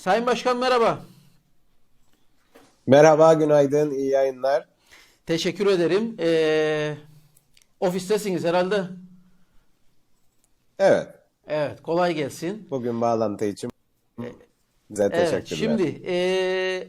Sayın Başkan merhaba. Merhaba, günaydın, iyi yayınlar. Teşekkür ederim. Ee, ofistesiniz herhalde. Evet, Evet, kolay gelsin. bugün bağlantı için size Evet, teşekkürler. şimdi ee,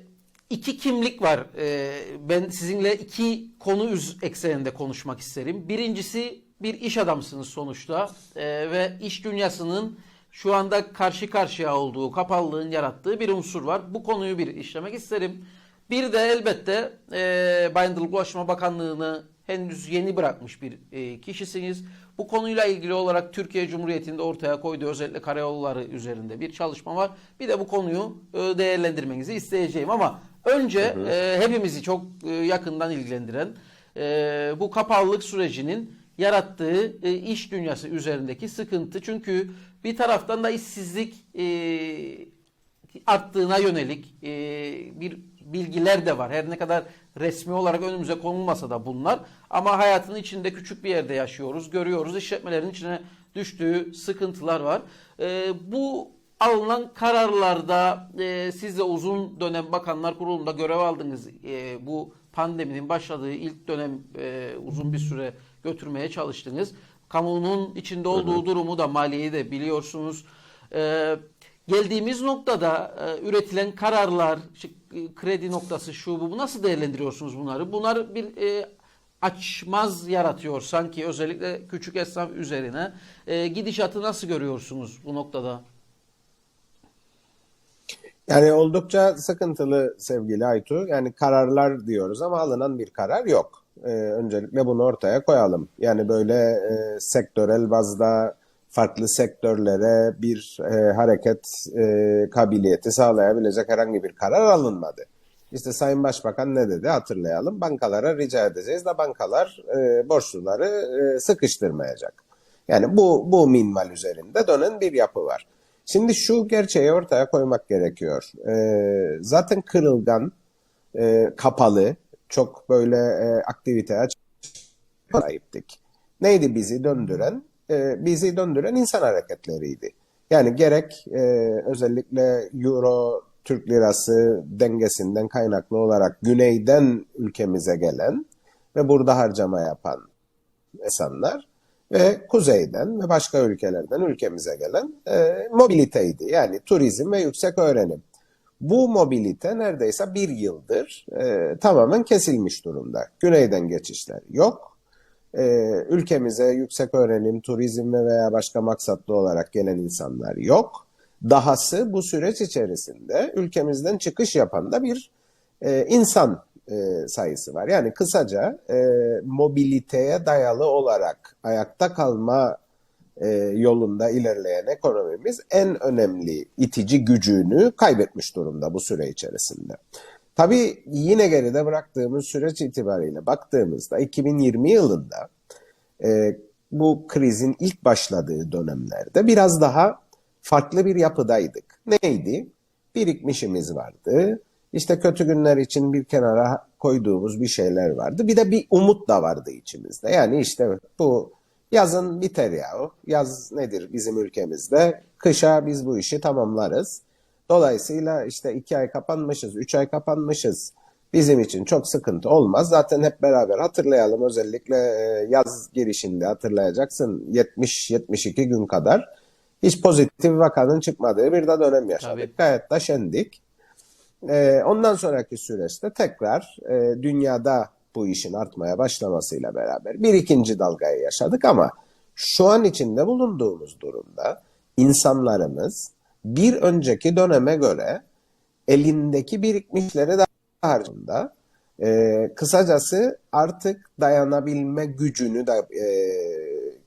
iki kimlik var. Ee, ben sizinle iki konu ekseninde konuşmak isterim. Birincisi bir iş adamısınız sonuçta Ee, ve iş dünyasının şu anda karşı karşıya olduğu kapalılığın yarattığı bir unsur var. Bu konuyu bir işlemek isterim. Bir de elbette e, Bayındırlık Ulaştırma Bakanlığı'nı henüz yeni bırakmış bir e, kişisiniz. Bu konuyla ilgili olarak Türkiye Cumhuriyeti'nde ortaya koyduğu özellikle karayolları üzerinde bir çalışma var. Bir de bu konuyu e, değerlendirmenizi isteyeceğim ama önce e, hepimizi çok e, yakından ilgilendiren e, bu kapalılık sürecinin yarattığı e, iş dünyası üzerindeki sıkıntı. Çünkü bir taraftan da işsizlik e, arttığına yönelik e, bir bilgiler de var. Her ne kadar resmi olarak önümüze konulmasa da bunlar. Ama hayatın içinde küçük bir yerde yaşıyoruz. Görüyoruz. İşletmelerin içine düştüğü sıkıntılar var. E, bu alınan kararlarda e, siz de uzun dönem Bakanlar Kurulu'nda görev aldınız. E, bu pandeminin başladığı ilk dönem e, uzun bir süre götürmeye çalıştınız. Kamunun içinde olduğu durumu da maliyeyi de biliyorsunuz. E, geldiğimiz noktada e, üretilen kararlar, e, kredi noktası şu bu bu nasıl değerlendiriyorsunuz bunları? Bunlar bir e, açmaz yaratıyor sanki özellikle küçük esnaf üzerine. E, gidişatı nasıl görüyorsunuz bu noktada? Yani oldukça sıkıntılı sevgili Aytu. Yani kararlar diyoruz ama alınan bir karar yok. Ee, öncelikle bunu ortaya koyalım. Yani böyle e, sektörel bazda farklı sektörlere bir e, hareket e, kabiliyeti sağlayabilecek herhangi bir karar alınmadı. İşte Sayın Başbakan ne dedi hatırlayalım. Bankalara rica edeceğiz de bankalar e, borçluları e, sıkıştırmayacak. Yani bu, bu minval üzerinde dönen bir yapı var. Şimdi şu gerçeği ortaya koymak gerekiyor. E, zaten kırılgan, e, kapalı, çok böyle e, aktiviteye sahiptik. Neydi bizi döndüren? E, bizi döndüren insan hareketleriydi. Yani gerek e, özellikle Euro Türk lirası dengesinden kaynaklı olarak güneyden ülkemize gelen ve burada harcama yapan insanlar ve kuzeyden ve başka ülkelerden ülkemize gelen e, mobiliteydi. Yani turizm ve yüksek öğrenim. Bu mobilite neredeyse bir yıldır e, tamamen kesilmiş durumda. Güneyden geçişler yok. E, ülkemize yüksek öğrenim, turizm veya başka maksatlı olarak gelen insanlar yok. Dahası bu süreç içerisinde ülkemizden çıkış yapan da bir e, insan e, sayısı var. Yani kısaca e, mobiliteye dayalı olarak ayakta kalma e, yolunda ilerleyen ekonomimiz en önemli itici gücünü kaybetmiş durumda bu süre içerisinde. Tabii yine geride bıraktığımız süreç itibariyle baktığımızda 2020 yılında e, bu krizin ilk başladığı dönemlerde biraz daha farklı bir yapıdaydık. Neydi? Birikmişimiz vardı. İşte kötü günler için bir kenara koyduğumuz bir şeyler vardı. Bir de bir umut da vardı içimizde. Yani işte bu yazın biter ya. Yaz nedir bizim ülkemizde? Kışa biz bu işi tamamlarız. Dolayısıyla işte iki ay kapanmışız, üç ay kapanmışız. Bizim için çok sıkıntı olmaz. Zaten hep beraber hatırlayalım. Özellikle e, yaz girişinde hatırlayacaksın 70-72 gün kadar hiç pozitif vakanın çıkmadığı bir de dönem yaşadık. Tabii. Gayet de şendik. Ee, ondan sonraki süreçte tekrar e, dünyada bu işin artmaya başlamasıyla beraber bir ikinci dalgayı yaşadık ama şu an içinde bulunduğumuz durumda insanlarımız bir önceki döneme göre elindeki birikmişleri daha harcında e, kısacası artık dayanabilme gücünü de e,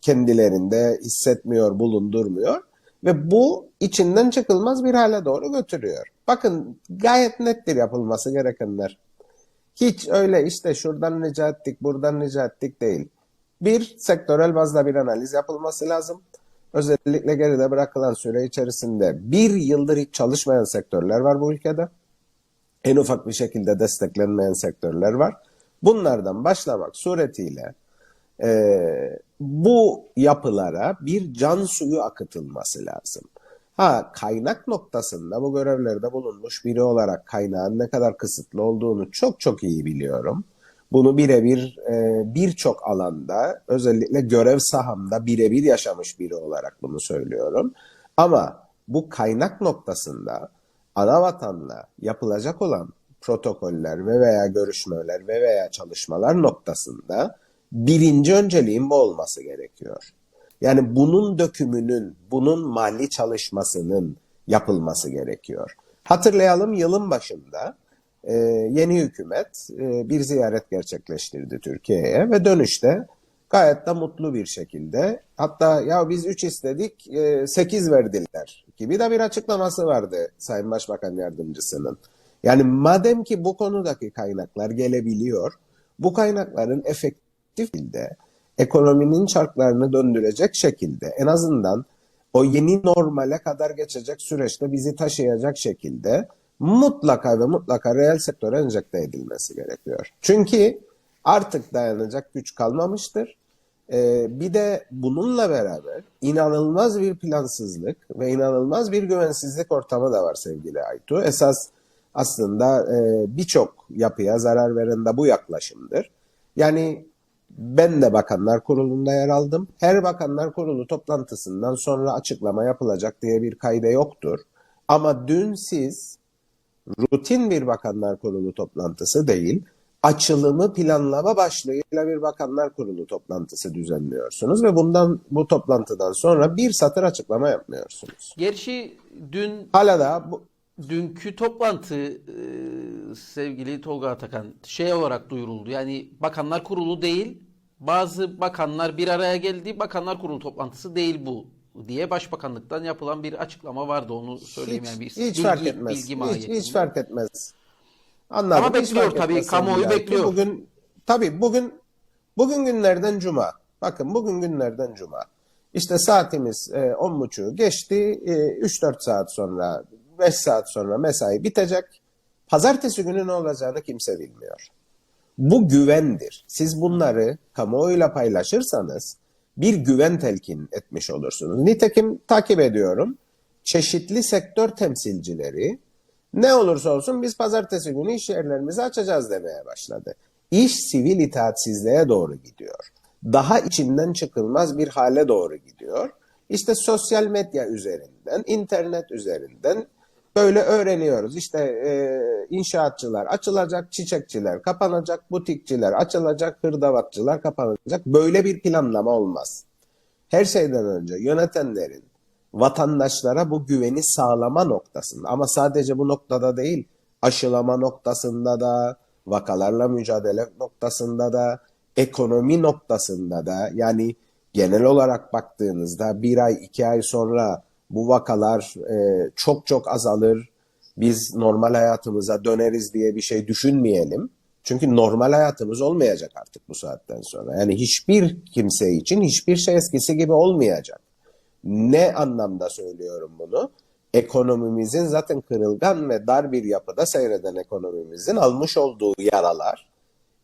kendilerinde hissetmiyor, bulundurmuyor ve bu içinden çıkılmaz bir hale doğru götürüyor. Bakın gayet nettir yapılması gerekenler. Hiç öyle işte şuradan rica ettik, buradan rica ettik değil. Bir, sektörel bazda bir analiz yapılması lazım. Özellikle geride bırakılan süre içerisinde bir yıldır hiç çalışmayan sektörler var bu ülkede. En ufak bir şekilde desteklenmeyen sektörler var. Bunlardan başlamak suretiyle e, bu yapılara bir can suyu akıtılması lazım. Ha kaynak noktasında bu görevlerde bulunmuş biri olarak kaynağın ne kadar kısıtlı olduğunu çok çok iyi biliyorum. Bunu birebir e, birçok alanda özellikle görev sahamda birebir yaşamış biri olarak bunu söylüyorum. Ama bu kaynak noktasında ana vatanla yapılacak olan protokoller ve veya görüşmeler ve veya çalışmalar noktasında birinci önceliğin bu olması gerekiyor. Yani bunun dökümünün, bunun mali çalışmasının yapılması gerekiyor. Hatırlayalım yılın başında e, yeni hükümet e, bir ziyaret gerçekleştirdi Türkiye'ye ve dönüşte gayet de mutlu bir şekilde hatta ya biz 3 istedik 8 verdiler gibi de bir açıklaması vardı Sayın Başbakan Yardımcısının. Yani madem ki bu konudaki kaynaklar gelebiliyor, bu kaynakların efektif şekilde ekonominin çarklarını döndürecek şekilde en azından o yeni normale kadar geçecek süreçte bizi taşıyacak şekilde mutlaka ve mutlaka reel sektöre enjekte edilmesi gerekiyor. Çünkü artık dayanacak güç kalmamıştır. Ee, bir de bununla beraber inanılmaz bir plansızlık ve inanılmaz bir güvensizlik ortamı da var sevgili Aytu. Esas aslında e, birçok yapıya zarar veren de bu yaklaşımdır. Yani ben de Bakanlar Kurulu'nda yer aldım. Her Bakanlar Kurulu toplantısından sonra açıklama yapılacak diye bir kayda yoktur. Ama dün siz rutin bir Bakanlar Kurulu toplantısı değil, açılımı planlama başlığıyla bir Bakanlar Kurulu toplantısı düzenliyorsunuz ve bundan bu toplantıdan sonra bir satır açıklama yapmıyorsunuz. Gerçi dün Hala da bu, dünkü toplantı e, sevgili Tolga Atakan şey olarak duyuruldu. Yani Bakanlar Kurulu değil, bazı bakanlar bir araya geldi. Bakanlar Kurulu toplantısı değil bu diye Başbakanlıktan yapılan bir açıklama vardı. Onu söyleyeyim hiç, yani bir hiç bilgi, fark etmez. bilgi Hiç, hiç fark etmez. Anladım. Ama hiç bekliyor tabii, kamuoyu Aytu. bekliyor. Bugün tabii bugün bugün günlerden cuma. Bakın bugün günlerden cuma. İşte saatimiz e, 10.30'u geçti. E, 3-4 saat sonra 5 saat sonra mesai bitecek. Pazartesi günü ne olacağını kimse bilmiyor. Bu güvendir. Siz bunları kamuoyuyla paylaşırsanız bir güven telkin etmiş olursunuz. Nitekim takip ediyorum. Çeşitli sektör temsilcileri ne olursa olsun biz pazartesi günü iş yerlerimizi açacağız demeye başladı. İş sivil itaatsizliğe doğru gidiyor. Daha içinden çıkılmaz bir hale doğru gidiyor. İşte sosyal medya üzerinden, internet üzerinden böyle öğreniyoruz. İşte e, inşaatçılar açılacak, çiçekçiler kapanacak, butikçiler açılacak, hırdavatçılar kapanacak. Böyle bir planlama olmaz. Her şeyden önce yönetenlerin vatandaşlara bu güveni sağlama noktasında ama sadece bu noktada değil, aşılama noktasında da, vakalarla mücadele noktasında da, ekonomi noktasında da yani genel olarak baktığınızda bir ay iki ay sonra bu vakalar e, çok çok azalır. Biz normal hayatımıza döneriz diye bir şey düşünmeyelim. Çünkü normal hayatımız olmayacak artık bu saatten sonra. Yani hiçbir kimse için hiçbir şey eskisi gibi olmayacak. Ne anlamda söylüyorum bunu? Ekonomimizin zaten kırılgan ve dar bir yapıda seyreden ekonomimizin almış olduğu yaralar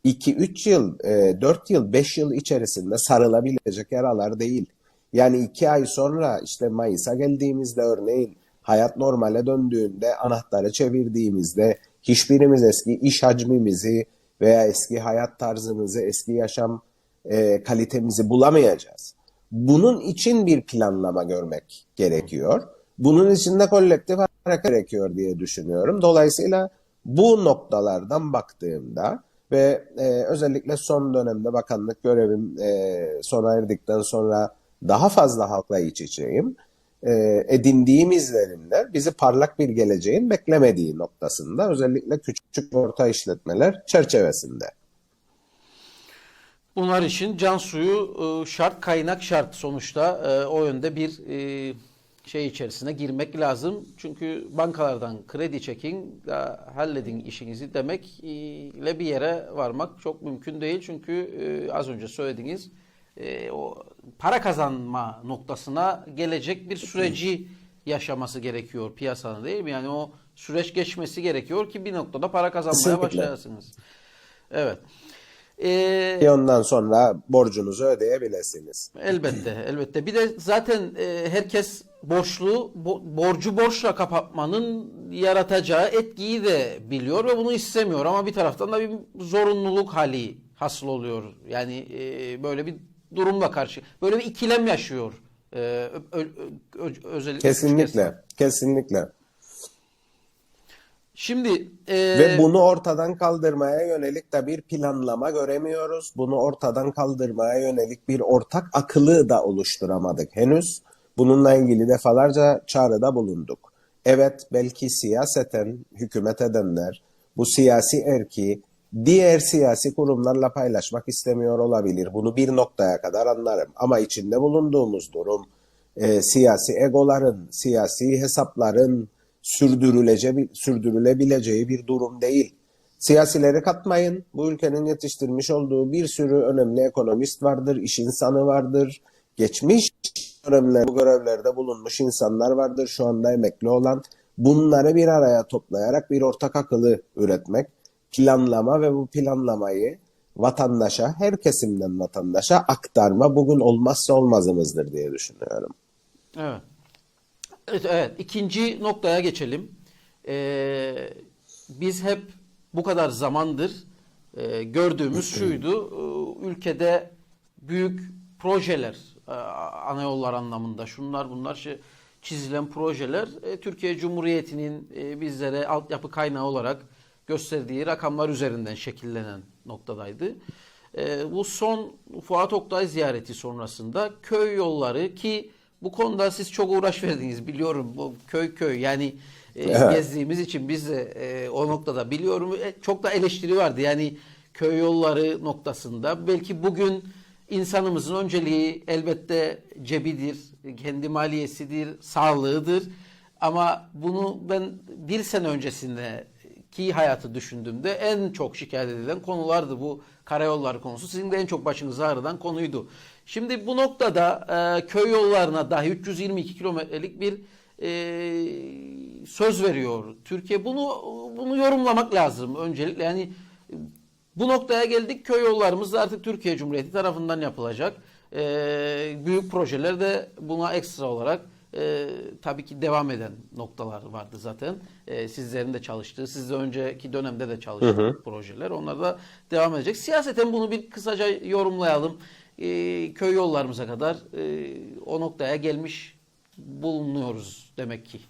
2-3 yıl, 4 yıl, 5 yıl içerisinde sarılabilecek yaralar değil. Yani 2 ay sonra işte Mayıs'a geldiğimizde örneğin hayat normale döndüğünde anahtarı çevirdiğimizde hiçbirimiz eski iş hacmimizi veya eski hayat tarzımızı, eski yaşam e, kalitemizi bulamayacağız. Bunun için bir planlama görmek gerekiyor. Bunun için de kolektif hareket gerekiyor diye düşünüyorum. Dolayısıyla bu noktalardan baktığımda ve e, özellikle son dönemde bakanlık görevim e, sona erdikten sonra daha fazla halkla iç içeyim. E, edindiğim izlenimler bizi parlak bir geleceğin beklemediği noktasında özellikle küçük orta işletmeler çerçevesinde. Bunlar için can suyu e, şart, kaynak şart sonuçta. E, O yönde bir e, şey içerisine girmek lazım. Çünkü bankalardan kredi çekin, halledin işinizi demek ile bir yere varmak çok mümkün değil. Çünkü az önce söylediğiniz e, o para kazanma noktasına gelecek bir süreci yaşaması gerekiyor piyasanın değil mi? Yani o süreç geçmesi gerekiyor ki bir noktada para kazanmaya Kesinlikle. başlayasınız. Evet. Ee, ondan sonra borcunuzu ödeyebilirsiniz. Elbette, elbette. Bir de zaten e, herkes borçlu bo- borcu borçla kapatmanın yaratacağı etkiyi de biliyor ve bunu istemiyor ama bir taraftan da bir zorunluluk hali hasıl oluyor. Yani e, böyle bir durumla karşı böyle bir ikilem yaşıyor. E, ö- ö- ö- özellikle Kesinlikle, kesinlikle. Şimdi e, Ve bunu ortadan kaldırmaya yönelik de bir planlama göremiyoruz. Bunu ortadan kaldırmaya yönelik bir ortak akıllı da oluşturamadık henüz. Bununla ilgili defalarca çağrıda bulunduk. Evet belki siyaseten hükümet edenler bu siyasi erki diğer siyasi kurumlarla paylaşmak istemiyor olabilir. Bunu bir noktaya kadar anlarım. Ama içinde bulunduğumuz durum e, siyasi egoların, siyasi hesapların sürdürülebileceği bir durum değil. Siyasileri katmayın. Bu ülkenin yetiştirmiş olduğu bir sürü önemli ekonomist vardır, iş insanı vardır. Geçmiş dönemler bu görevlerde bulunmuş insanlar vardır şu anda emekli olan. Bunları bir araya toplayarak bir ortak akıllı üretmek, planlama ve bu planlamayı vatandaşa, her kesimden vatandaşa aktarma bugün olmazsa olmazımızdır diye düşünüyorum. Evet. Evet, evet. İkinci noktaya geçelim. Ee, biz hep bu kadar zamandır e, gördüğümüz şuydu. e, ülkede büyük projeler, e, ana yollar anlamında şunlar bunlar şey, çizilen projeler e, Türkiye Cumhuriyeti'nin e, bizlere altyapı kaynağı olarak gösterdiği rakamlar üzerinden şekillenen noktadaydı. E, bu son Fuat Oktay ziyareti sonrasında köy yolları ki bu konuda siz çok uğraş verdiniz biliyorum bu köy köy yani e, Evet. gezdiğimiz için biz de e, o noktada biliyorum E, çok da eleştiri vardı yani köy yolları noktasında belki bugün insanımızın önceliği elbette cebidir kendi maliyesidir sağlığıdır ama bunu ben bir sene öncesinde ki hayatı düşündüğümde en çok şikayet edilen konulardı bu karayolları konusu. Sizin de en çok başınızı ağrıdan konuydu. Şimdi bu noktada e, köy yollarına dahi 322 kilometrelik bir e, söz veriyor Türkiye. Bunu bunu yorumlamak lazım öncelikle. Yani e, bu noktaya geldik. Köy yollarımız da artık Türkiye Cumhuriyeti tarafından yapılacak. E, büyük projeler de buna ekstra olarak e, tabii ki devam eden noktalar vardı zaten. E, sizlerin de çalıştığı, siz de önceki dönemde de çalıştığı projeler. Onlar da devam edecek. Siyaseten bunu bir kısaca yorumlayalım. E, köy yollarımıza kadar e, o noktaya gelmiş bulunuyoruz demek ki.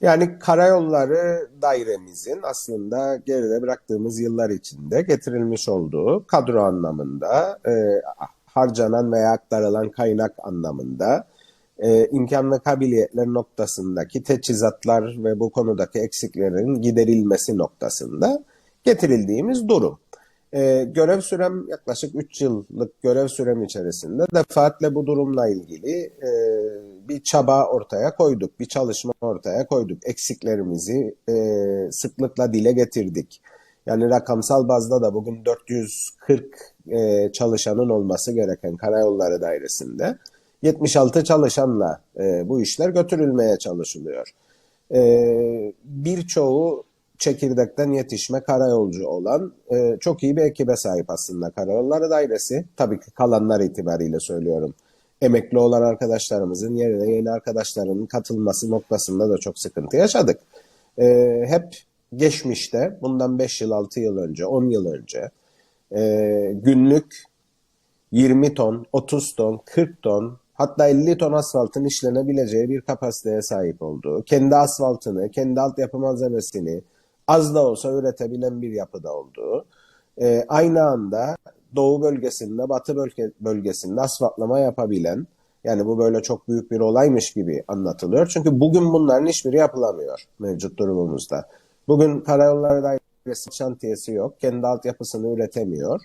Yani karayolları dairemizin aslında geride bıraktığımız yıllar içinde getirilmiş olduğu kadro anlamında, e, harcanan veya aktarılan kaynak anlamında, e, imkan ve kabiliyetler noktasındaki teçhizatlar ve bu konudaki eksiklerin giderilmesi noktasında getirildiğimiz durum. E, görev sürem yaklaşık 3 yıllık görev sürem içerisinde defaatle bu durumla ilgili e, bir çaba ortaya koyduk, bir çalışma ortaya koyduk. Eksiklerimizi e, sıklıkla dile getirdik. Yani rakamsal bazda da bugün 440 e, çalışanın olması gereken Karayolları Dairesi'nde 76 çalışanla e, bu işler götürülmeye çalışılıyor. E, birçoğu çekirdekten yetişme karayolcu olan e, çok iyi bir ekibe sahip aslında Karayolları Dairesi. Tabii ki kalanlar itibariyle söylüyorum. Emekli olan arkadaşlarımızın yerine yeni arkadaşlarının katılması noktasında da çok sıkıntı yaşadık. E, hep geçmişte bundan 5 yıl 6 yıl önce 10 yıl önce e, günlük 20 ton, 30 ton, 40 ton hatta 50 ton asfaltın işlenebileceği bir kapasiteye sahip olduğu, kendi asfaltını, kendi altyapı malzemesini az da olsa üretebilen bir yapıda olduğu, e, aynı anda doğu bölgesinde, batı bölge, bölgesinde asfaltlama yapabilen, yani bu böyle çok büyük bir olaymış gibi anlatılıyor. Çünkü bugün bunların hiçbiri yapılamıyor mevcut durumumuzda. Bugün Karayolları Dairesi şantiyesi yok. Kendi altyapısını üretemiyor.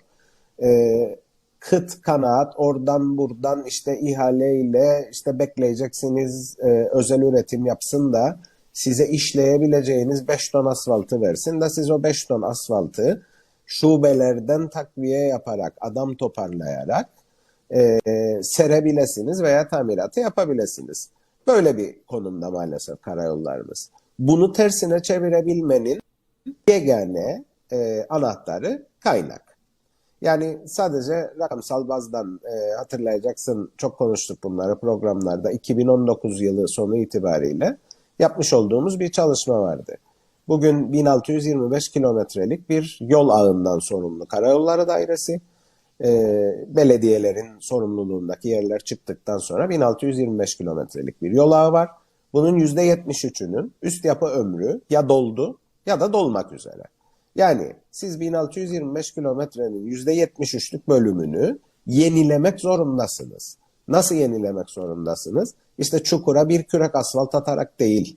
Ee, kıt kanaat oradan buradan işte ihaleyle işte bekleyeceksiniz e, özel üretim yapsın da size işleyebileceğiniz 5 ton asfaltı versin de siz o 5 ton asfaltı şubelerden takviye yaparak adam toparlayarak e, serebilesiniz veya tamiratı yapabilirsiniz. Böyle bir konumda maalesef karayollarımız. Bunu tersine çevirebilmenin yegane e, anahtarı kaynak. Yani sadece rakamsal bazdan e, hatırlayacaksın çok konuştuk bunları programlarda 2019 yılı sonu itibariyle yapmış olduğumuz bir çalışma vardı. Bugün 1625 kilometrelik bir yol ağından sorumlu Karayolları Dairesi. E, belediyelerin sorumluluğundaki yerler çıktıktan sonra 1625 kilometrelik bir yol ağı var. Bunun %73'ünün üst yapı ömrü ya doldu ya da dolmak üzere. Yani siz 1625 kilometrenin %73'lük bölümünü yenilemek zorundasınız. Nasıl yenilemek zorundasınız? İşte çukura bir kürek asfalt atarak değil.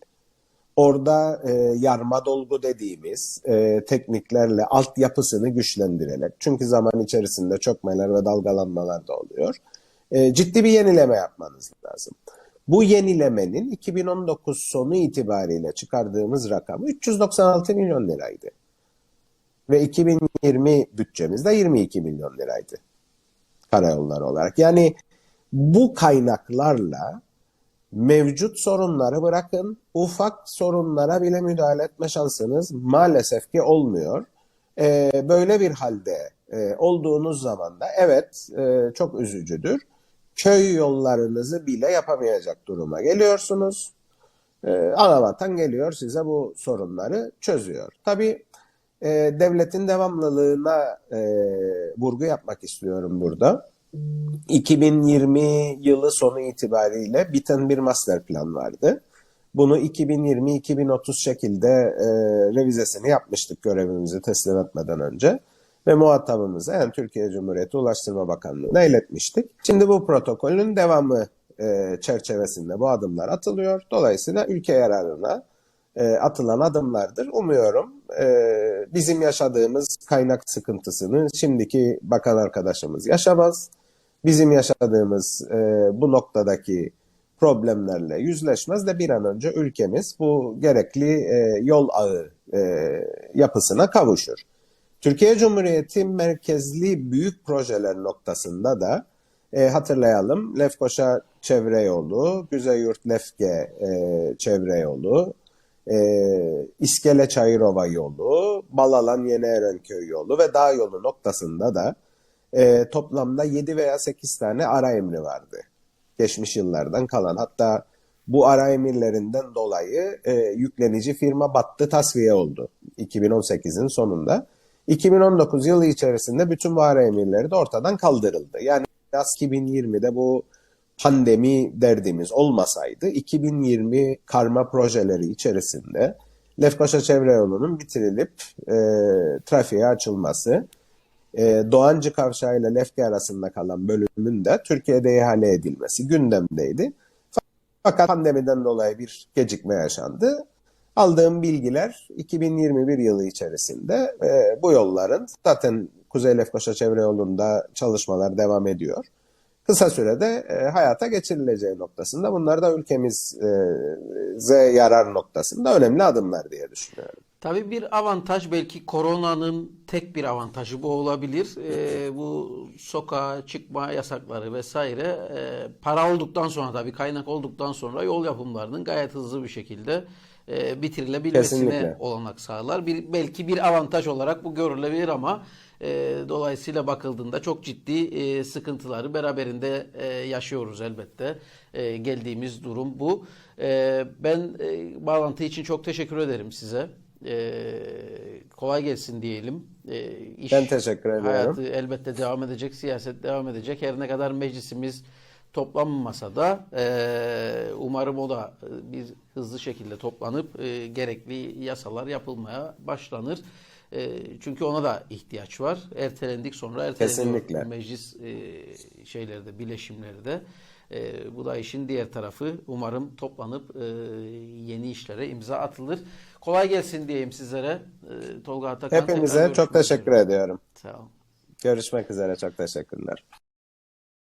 Orada e, yarma dolgu dediğimiz e, tekniklerle altyapısını güçlendirerek. Çünkü zaman içerisinde çökmeler ve dalgalanmalar da oluyor. E, ciddi bir yenileme yapmanız lazım. Bu yenilemenin 2019 sonu itibariyle çıkardığımız rakamı 396 milyon liraydı. Ve 2020 bütçemizde 22 milyon liraydı. Karayolları olarak. Yani bu kaynaklarla mevcut sorunları bırakın, ufak sorunlara bile müdahale etme şansınız maalesef ki olmuyor. Ee, böyle bir halde e, olduğunuz zaman da evet e, çok üzücüdür. Köy yollarınızı bile yapamayacak duruma geliyorsunuz. Ee, Anavatan geliyor size bu sorunları çözüyor. Tabii e, devletin devamlılığına e, vurgu yapmak istiyorum burada. 2020 yılı sonu itibariyle biten bir master plan vardı. Bunu 2020-2030 şekilde e, revizesini yapmıştık görevimizi teslim etmeden önce. Ve muhatabımıza yani Türkiye Cumhuriyeti Ulaştırma Bakanlığı'na iletmiştik. Şimdi bu protokolün devamı e, çerçevesinde bu adımlar atılıyor. Dolayısıyla ülke yararına e, atılan adımlardır. Umuyorum e, bizim yaşadığımız kaynak sıkıntısını şimdiki bakan arkadaşımız yaşamaz. Bizim yaşadığımız e, bu noktadaki problemlerle yüzleşmez de bir an önce ülkemiz bu gerekli e, yol ağı e, yapısına kavuşur. Türkiye Cumhuriyeti merkezli büyük projeler noktasında da e, hatırlayalım Lefkoşa Çevre Yolu, Güzeyurt Lefke e, Çevre Yolu, e, İskele Çayırova yolu, Balalan Yeni Erenköy yolu ve Dağ yolu noktasında da e, toplamda 7 veya 8 tane ara emri vardı. Geçmiş yıllardan kalan. Hatta bu ara emirlerinden dolayı e, yüklenici firma battı tasfiye oldu 2018'in sonunda. 2019 yılı içerisinde bütün bu ara emirleri de ortadan kaldırıldı. Yani 2020'de bu pandemi derdimiz olmasaydı 2020 karma projeleri içerisinde Lefkoşa Çevre Yolu'nun bitirilip e, trafiğe açılması, e, Doğancı Kavşağı ile Lefke arasında kalan bölümün de Türkiye'de ihale edilmesi gündemdeydi. Fakat pandemiden dolayı bir gecikme yaşandı. Aldığım bilgiler 2021 yılı içerisinde e, bu yolların zaten Kuzey Lefkoşa Çevre Yolu'nda çalışmalar devam ediyor kısa sürede e, hayata geçirileceği noktasında bunlar da ülkemize yarar noktasında önemli adımlar diye düşünüyorum. Tabii bir avantaj belki koronanın tek bir avantajı bu olabilir. Ee, bu sokağa çıkma yasakları vesaire e, para olduktan sonra tabii kaynak olduktan sonra yol yapımlarının gayet hızlı bir şekilde e, bitirilebilmesine Kesinlikle. olanak sağlar. Bir, belki bir avantaj olarak bu görülebilir ama e, dolayısıyla bakıldığında çok ciddi e, sıkıntıları beraberinde e, yaşıyoruz elbette. E, geldiğimiz durum bu. E, ben e, bağlantı için çok teşekkür ederim size. E, kolay gelsin diyelim. E, iş Ben teşekkür ediyorum. Hayatı elbette devam edecek, siyaset devam edecek. Her ne kadar meclisimiz toplanmasa da e, umarım o da e, bir hızlı şekilde toplanıp e, gerekli yasalar yapılmaya başlanır. E, çünkü ona da ihtiyaç var. Ertelendik sonra Kesinlikle. meclis e, şeyleri de bileşimleri de. E, bu da işin diğer tarafı. Umarım toplanıp e, yeni işlere imza atılır. Kolay gelsin diyeyim sizlere. E, Tolga Atakan. Hepinize çok teşekkür üzere. ediyorum. Sağ olun. Görüşmek üzere çok teşekkürler.